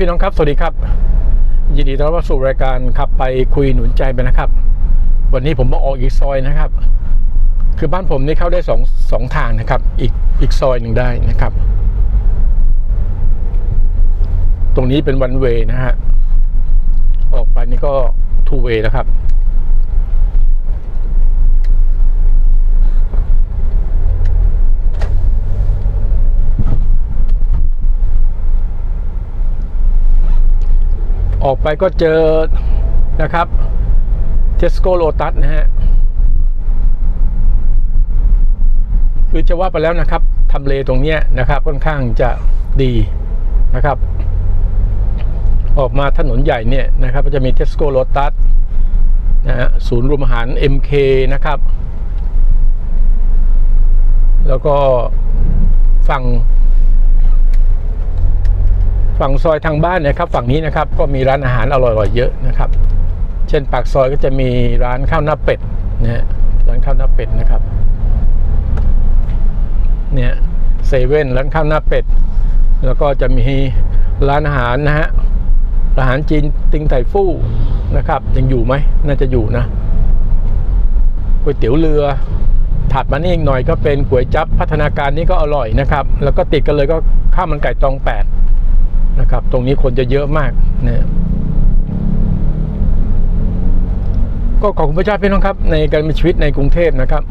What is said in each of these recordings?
พี่น้องครับ สวัสดีครับ ยินดีต้อนรับสู่รายการขับไปคุยหนุนใจไปนะครับ วันนี้ผมมาออกอีกซอยนะครับ คือบ้านผมนี่เข้าได้สองสองทางนะครับ อีกอีกซอยหนึ่งได้นะครับ ตรงนี้เป็นวันเวนะฮะ ออกไปนี่ก็ทูเวแล้วครับ ออกไปก็เจอนะครับเทสโก้โ t ตัสนะฮะ คือจะว่าไปแล้วนะครับทำเลตรงเนี้ยนะครับค่อนข้างจะดีนะครับ ออกมาถนนใหญ่เนี่ยนะครับ ก็จะมีเทสโก้โ t ตัสนะฮะศูนย์รวมอาหาร MK นะครับ แล้วก็ฝั่ง ฝั่งซอยทางบ้านเนะครับฝั่งนี้นะครับก็มีร้านอาหารอร่อยๆเยอะนะครับ เช่นปากซอยก็จะมีร้านข้าวหน้าเป็ดนะฮะร้านข้าวหน้าเป็ดนะครับเนี่ยเซเว่นร้านข้าวหน้าเป็ด แล้วก็จะมีร้านอาหารนะฮะอาหารจีนติงไถฟู่นะครับยังอยู่ไหมน่าจะอยู่นะก๋วยเตี๋ยวเรือถัดมานี่อีกหน่อยก็เป็นก๋วยจั๊บพัฒนาการนี่ก็อร่อยนะครับ แล้วก็ติดกันเลยก็ข้าวมันไก่ตองแปด นะครับ ตรงนี้คนจะเยอะมากนะก็ขอบคุณพระเจ้าพี่น้องครับ ในการมีชีวิตในกรุงเทพนะครับ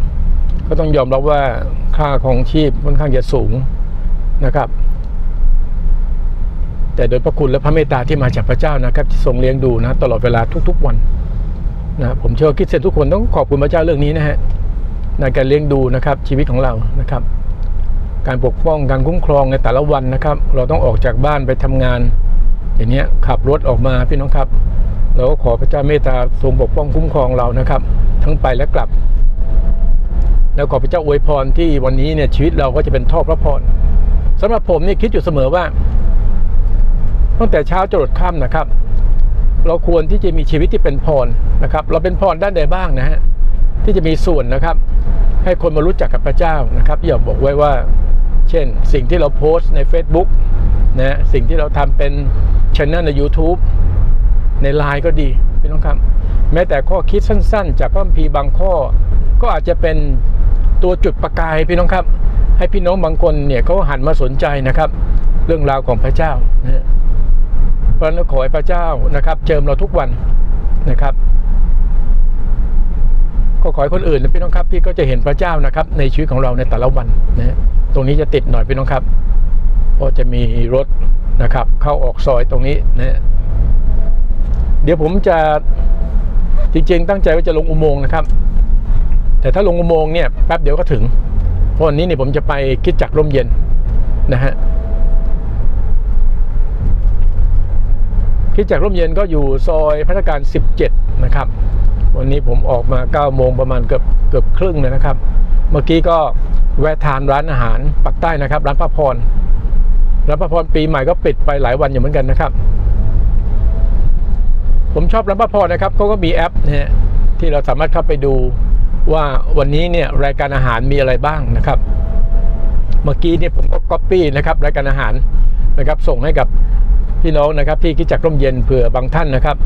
ก็ต้องยอมรับว่าค่าของชีพค่อนข้างจะสูงนะครับ แต่โดยพระคุณและพระเมตตาที่มาจากพระเจ้านะครับที่ทรงเลี้ยงดูนะตลอดเวลาทุก ๆวันนะผมเชื่อคิดเสร็จทุกคนต้องขอบคุณพระเจ้าเรื่องนี้นะฮะในการเลี้ยงดูนะครับชีวิตของเรานะครับ การปกป้องการคุ้มครองในแต่ละวันนะครับ เราต้องออกจากบ้านไปทำงาน อย่างเนี้ยขับรถออกมาพี่น้องครับ เราก็ขอพระเจ้าเมตตาทรงปกป้องคุ้มครองเรานะครับ ทั้งไปและกลับ แล้วขอพระเจ้าอวยพรที่วันนี้เนี่ยชีวิตเราก็จะเป็นท่อพระพรสำหรับผมนี่คิดอยู่เสมอว่าตั้งแต่เช้าจรดค่ำนะครับ เราควรที่จะมีชีวิตที่เป็นพรนะครับ เราเป็นพรด้านใดบ้างนะฮะที่จะมีส่วนนะครับ ให้คนมารู้จักกับพระเจ้านะครับอย่าบอกไว้ว่า เช่นสิ่งที่เราโพสต์ใน Facebook นะสิ่งที่เราทำเป็นช anel ใน YouTube ในไลน์ก็ดีพี่น้องครับแม้แต่ข้อคิดสั้นๆ จากพระคัมภีร์บางข้อ ก็อาจจะเป็นตัวจุดประกายพี่น้องครับ ให้พี่น้องบางคนเนี่ยเขาหันมาสนใจนะครับ เรื่องราวของพระเจ้านะเพราะนั้นขอให้พระเจ้านะครับ เจิมเราทุกวันนะครับ ก็ขอให้คนอื่นนะพี่น้องครับที่ก็จะเห็นพระเจ้านะครับ ในชีวิตของเราในแต่ละวันนะตรงนี้จะติดหน่อยพี่น้องครับเพราะจะมีรถนะครับ เข้าออกซอยตรงนี้นะเดี๋ยวผมจะจริงๆ ตั้งใจว่าจะลงอุโมงค์นะครับ แต่ถ้าลงอุโมงค์เนี่ยแป๊บเดียวก็ถึงเพราะวันนี้เนี่ยผมจะไปคิดจักร่มเย็นนะฮะคิดจักรร่มเย็นก็อยู่ซอยพัฒการ 17 นะครับ วันนี้ผมออกมา9โมงประมาณเกือบเกือบครึ่งเลยนะครับ เมื่อกี้ก็แวะทานร้านอาหารปักใต้นะครับ ร้านป้าพรร้านป้าพรปีใหม่ก็ปิดไปหลายวันอยู่เหมือนกันนะครับ ผมชอบร้านป้าพรนะครับเขาก็มีแอปนะฮะที่เราสามารถเข้าไปดูว่าวันนี้เนี่ยรายการอาหารมีอะไรบ้างนะครับ เมื่อกี้เนี่ยผมก็ก๊อปปี้นะครับรายการอาหารนะครับ ส่งให้กับพี่น้องนะครับ ที่คิดจักร่มเย็นเผื่อบางท่านนะครับ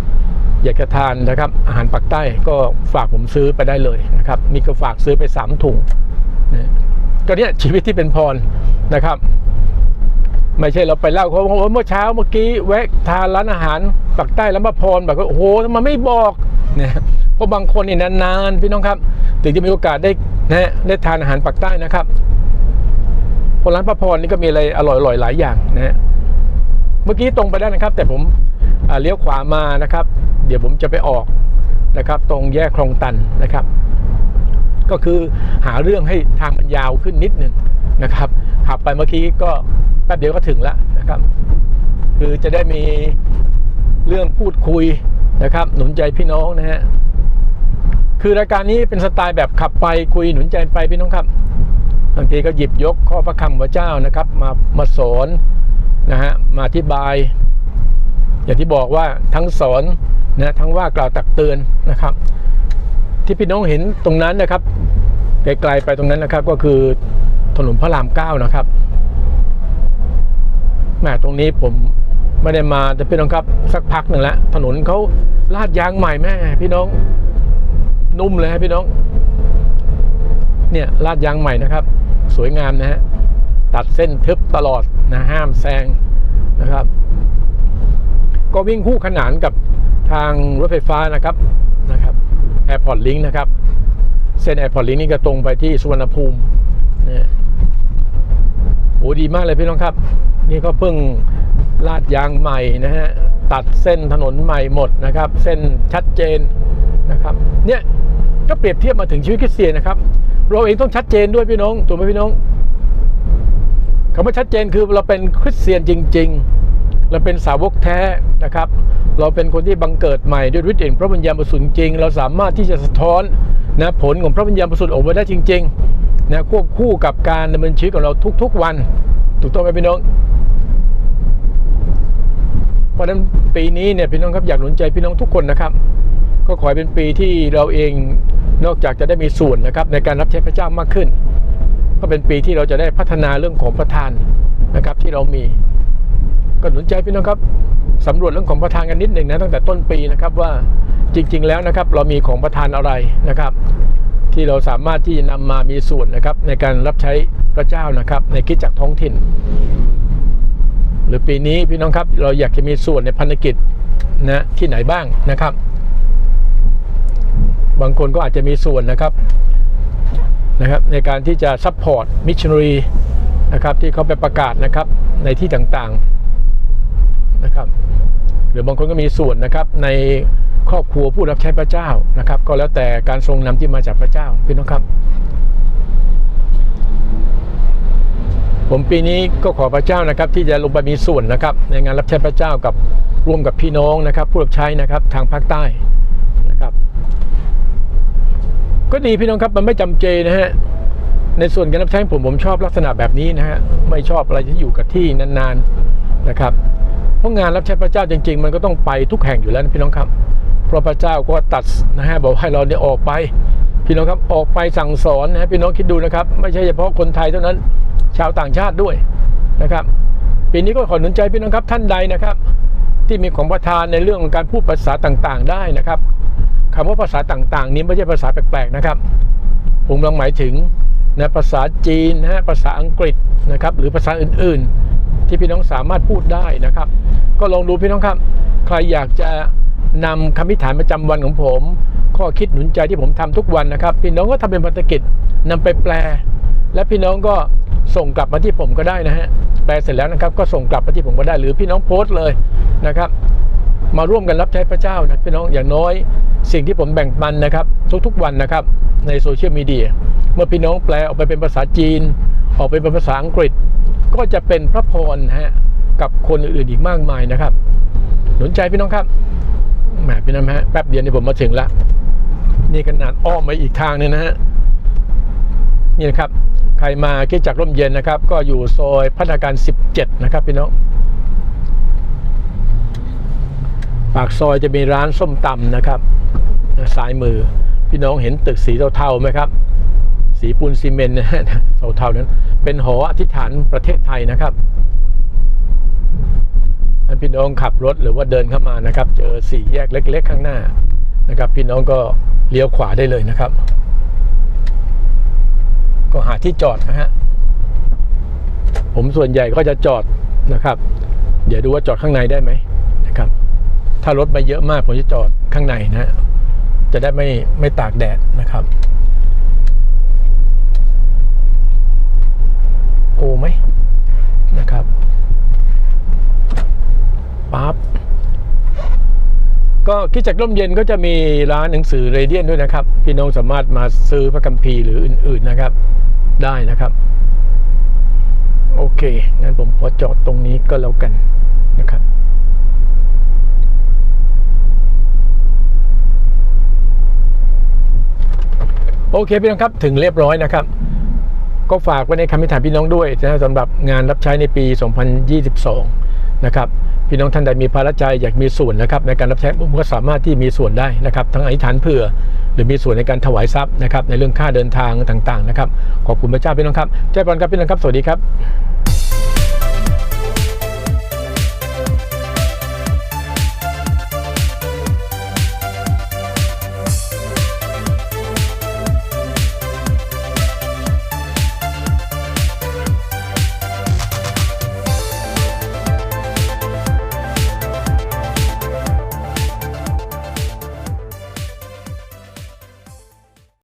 อยากจะทานนะครับอาหารปักใต้ก็ฝากผมซื้อไปได้เลยนะครับนี่ก็ฝากซื้อไปสามถุงนะก็เนี่ยชีวิตที่เป็นพรนะครับ ไม่ใช่เราไปเล่าเขาว่าเมื่อเช้าเมื่อกี้แวะทานร้านอาหารปักใต้แล้วมาพรแบบว่าโอ้โหทำไมไม่บอกเนี่ยเพราะบางคนนี่นานๆพี่น้องครับ ถึงจะมีโอกาสได้นะได้ทานอาหารปักใต้นะครับพร้านป้าพรนี่ก็มีอะไรอร่อยๆหลายอย่างนะฮะเมื่อกี้ตรงไปได้นะครับ แต่ผมเลี้ยวขวามานะครับ ดี๋ยวผมจะไปออกนะครับ ตรงแยกคลองตันนะครับ ก็คือหาเรื่องให้ทางมันยาวขึ้นนิดหนึ่งนะครับ ขับไปเมื่อกี้ก็แป๊บเดียวก็ถึงแล้วนะครับ คือจะได้มีเรื่องพูดคุยนะครับ หนุนใจพี่น้องนะฮะคือรายการนี้เป็นสไตล์แบบขับไปคุยหนุนใจไปพี่น้องครับบางทีก็หยิบยกข้อพระคำพระเจ้านะครับ มามาสอนนะฮะมาอธิบาย อย่างที่บอกว่าทั้งสอน นะทั้งว่ากล่าวตักเตือนนะครับ ที่พี่น้องเห็นตรงนั้นนะครับไกลๆไปตรงนั้นนะครับก็คือถนนพระรามเก้านะครับแหมตรงนี้ผมไม่ได้มาแต่พี่น้องครับสักพักหนึ่งแล้วถนนเขาลาดยางใหม่แม่พี่น้องนุ่มเลยฮะพี่น้อง เนี่ยลาดยางใหม่นะครับ สวยงามนะฮะตัดเส้นทึบตลอดนะห้ามแซงนะครับ ก็วิ่งคู่ขนานกับ ทางรถไฟฟ้านะครับนะครับแอร์พอร์ตลิงนะครับ เส้นแอร์พอร์ตลิงนี่ก็ตรงไปที่สุวรรณภูมินะโอ้ดีมากเลยพี่น้องครับ นี่ก็เพิ่งลาดยางใหม่นะฮะตัดเส้นถนนใหม่หมดนะครับ เส้นชัดเจนนะครับ เนี่ยก็เปรียบเทียบมาถึงชีวิตคริสเตียนนะครับ เราเองต้องชัดเจนด้วยพี่น้องถูกไหมพี่น้องคำว่าชัดเจนคือเราเป็นคริสเตียนจริง ๆ เราเป็นสาวกแท้นะครับ เราเป็นคนที่บังเกิดใหม่ด้วยฤทธิ์แห่งพระวิญญาณบริสุทธิ์จริง เราสามารถที่จะสะท้อนนะผลของพระวิญญาณบริสุทธิ์ออกมาได้จริงๆนะควบคู่กับการดำเนินชีวิตของเราทุก ๆ วัน ถูกต้องไหมพี่น้องเพราะฉะนั้นปีนี้เนี่ยพี่น้องครับอยากหนุนใจพี่น้องทุกคนนะครับ ก็ขอให้เป็นปีที่เราเองนอกจากจะได้มีส่วนนะครับในการรับใช้พระเจ้ามากขึ้น ก็เป็นปีที่เราจะได้พัฒนาเรื่องของประทานนะครับที่เรามี ก็หนุนใจพี่น้องครับสำรวจเรื่องของประทานกันนิดหนึ่งนะตั้งแต่ต้นปีนะครับว่าจริง ๆ แล้วนะครับเรามีของประทานอะไรนะครับ ที่เราสามารถที่จะนำมามีส่วนนะครับ ในการรับใช้พระเจ้านะครับ ในคิดจักท้องถิ่น หรือปีนี้พี่น้องครับเราอยากจะมีส่วนในพันธกิจนะที่ไหนบ้างนะครับ บางคนก็อาจจะมีส่วนนะครับนะครับในการที่จะซัพพอร์ตมิชชันนารีนะครับที่เขาไปประกาศนะครับในที่ต่างๆ นะครับ หรือบางคนก็มีส่วนนะครับในครอบครัวผู้รับใช้พระเจ้านะครับ ก็แล้วแต่การทรงนำที่มาจากพระเจ้าพี่น้องครับ ผมปีนี้ก็ขอพระเจ้านะครับ ที่จะลงไปมีส่วนนะครับ ในงานรับใช้พระเจ้ากับร่วมกับพี่น้องนะครับ ผู้รับใช้นะครับทางภาคใต้นะครับ ก็ดีพี่น้องครับมันไม่จำเจนะฮะในส่วนการรับใช้ผมผมชอบลักษณะแบบนี้นะฮะไม่ชอบอะไรที่อยู่กับที่นานๆนะครับ เพราะงานรับใช้พระเจ้าจริง ๆ มันก็ต้องไปทุกแห่งอยู่แล้วพี่น้องครับ เพราะพระเจ้าก็ตัดนะฮะบอกให้เราเนี่ยออกไป พี่น้องครับออกไปสั่งสอนนะฮะพี่น้องคิดดูนะครับ ไม่ใช่เฉพาะคนไทยเท่านั้น ชาวต่างชาติด้วยนะครับ ปีนี้ก็ขอหนุนใจพี่น้องครับท่านใดนะครับ ที่มีของประทานในเรื่องของการพูดภาษาต่างๆ ได้นะครับคำว่าภาษาต่างๆ นี้ไม่ใช่ภาษาแปลกๆนะครับผมกำลังหมายถึงนะภาษาจีนนะฮะภาษาอังกฤษนะครับ หรือภาษาอื่นๆ ที่พี่น้องสามารถพูดได้นะครับ ก็ลองดูพี่น้องครับ ใครอยากจะนำคำพิฐานประจำวันของผม ข้อคิดหนุนใจที่ผมทำทุกวันนะครับ พี่น้องก็ทำเป็นภารกิจนำไปแปล และพี่น้องก็ส่งกลับมาที่ผมก็ได้นะฮะแปลเสร็จแล้วนะครับก็ส่งกลับมาที่ผมก็ได้หรือพี่น้องโพสต์เลยนะครับ มาร่วมกันรับใช้พระเจ้านะพี่น้องอย่างน้อย สิ่งที่ผมแบ่งปันนะครับ ทุกๆวันนะครับในโซเชียลมีเดียเมื่อพี่น้องแปลออกไปเป็นภาษาจีน ออกไปเป็นภาษาอังกฤษ ก็จะเป็นพระพรนะฮะกับคนอื่นๆอีกมากมายนะครับ หนุนใจพี่น้องครับแหมพี่น้องฮะแป๊บเดียวนี่ผมมาถึงละนี่ขนาดอ้อมมาอีกทางนึงนะฮะนี่นะครับ ใครมาคิดจากร่มเย็นนะครับ ก็อยู่ซอยพัฒนาการ 17 นะครับพี่น้องปากซอยจะมีร้านส้มตำนะครับซ้ายมือพี่น้องเห็นตึกสีเทาๆไหมครับ สีปูนซีเมนต์นะฮะเทาๆนั้น เป็นหออธิษฐานประเทศไทยนะครับถ้าพี่น้องขับรถหรือว่าเดินเข้ามานะครับ เจอสี่แยกเล็ก ๆ ข้างหน้านะครับ พี่น้องก็เลี้ยวขวาได้เลยนะครับ ก็หาที่จอดนะฮะผมส่วนใหญ่ก็จะจอดนะครับ เดี๋ยวดูว่าจอดข้างในได้ไหมนะครับ ถ้ารถมาเยอะมากผมจะจอดข้างในนะ จะได้ไม่ไม่ตากแดดนะครับ โอ้ไหมนะครับปั๊บก็คิดจากร่มเย็นก็จะมีร้านหนังสือเรเดียนด้วยนะครับ พี่น้องสามารถมาซื้อพระคัมภีร์หรืออื่น ๆนะครับ ได้นะครับ โอเคงั้นผมขอจอดตรงนี้ก็แล้วกันนะครับโอเคพี่น้องครับถึงเรียบร้อยนะครับ ก็ฝากไว้ในคำพิถามพี่น้องด้วยนะสำหรับงานรับใช้ในปี 2022 นะครับพี่น้องท่านใดมีภาระใจอยากมีส่วนนะครับในการรับใช้ผมก็สามารถที่มีส่วนได้นะครับทั้งอธิษฐานเผื่อ หรือมีส่วนในการถวายทรัพย์นะครับในเรื่องค่าเดินทางต่างๆนะครับขอบคุณพระเจ้าพี่น้องครับเจ้าบอลครับพี่น้องครับสวัสดีครับ